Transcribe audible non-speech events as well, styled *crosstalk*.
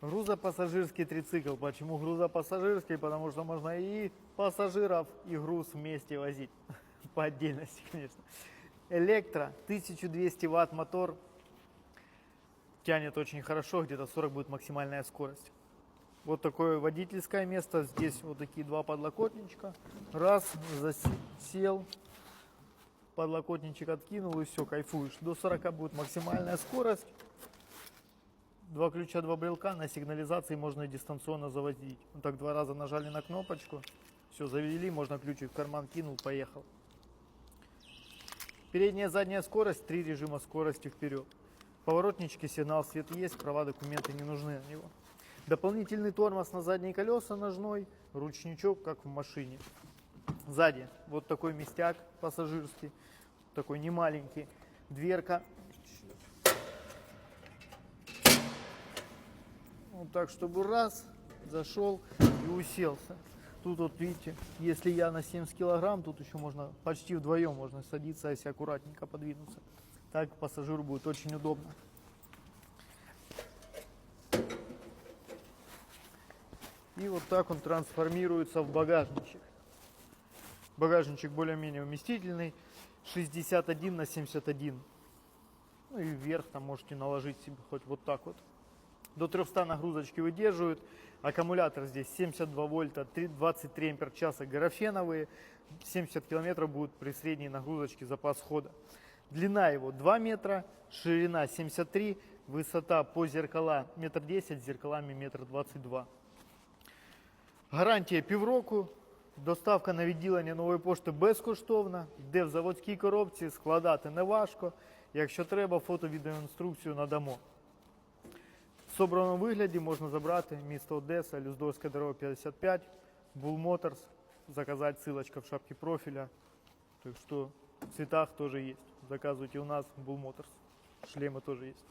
Грузопассажирский трицикл. Почему грузопассажирский? Потому что можно и пассажиров, и груз вместе возить. *laughs* По отдельности, конечно. Электро, 1200 ватт мотор. Тянет очень хорошо, где-то 40 будет максимальная скорость. Вот такое водительское место. Здесь вот такие два подлокотничка. Раз, засел, подлокотничек откинул и все, кайфуешь. До 40 будет максимальная скорость. Два ключа, два брелка. На сигнализации можно дистанционно заводить. Вот так два раза нажали на кнопочку. Все, завели, можно ключик в карман кинул, поехал. Передняя задняя скорость, три режима скорости вперед. Поворотнички, сигнал свет есть, права, документы не нужны на него. Дополнительный тормоз на задние колеса ножной, ручничок, как в машине. Сзади вот такой местяк пассажирский, такой немаленький. Дверка. Вот так, чтобы раз, зашел и уселся. Тут вот видите, если я на 70 килограмм, тут еще можно почти вдвоем можно садиться, если аккуратненько подвинуться. Так пассажиру будет очень удобно. И вот так он трансформируется в багажничек. Багажничек более-менее вместительный, 61 на 71. Ну и вверх там можете наложить себе хоть вот так вот До 300 нагрузочки выдерживают. Аккумулятор здесь 72 вольта, 3 23 ампер часа графеновые. 70 километров будет при средней нагрузочке запас хода. Длина его 2 метра, ширина 73, высота по зеркала метр десять, зеркалами метр двадцать два. Гарантія півроку. Доставка на відділення нової пошти безкоштовна, де в заводській коробці складати не важко. Якщо треба, фото відеоінструкцію надамо. Собраному вигляді можна забрати місто Одеса, Люздовська дорога 55, Bull Motors, заказать, ссылочка в шапке профиля. Так что в цветах тоже есть. Заказывайте у нас Bull Motors. Шлемы тоже есть.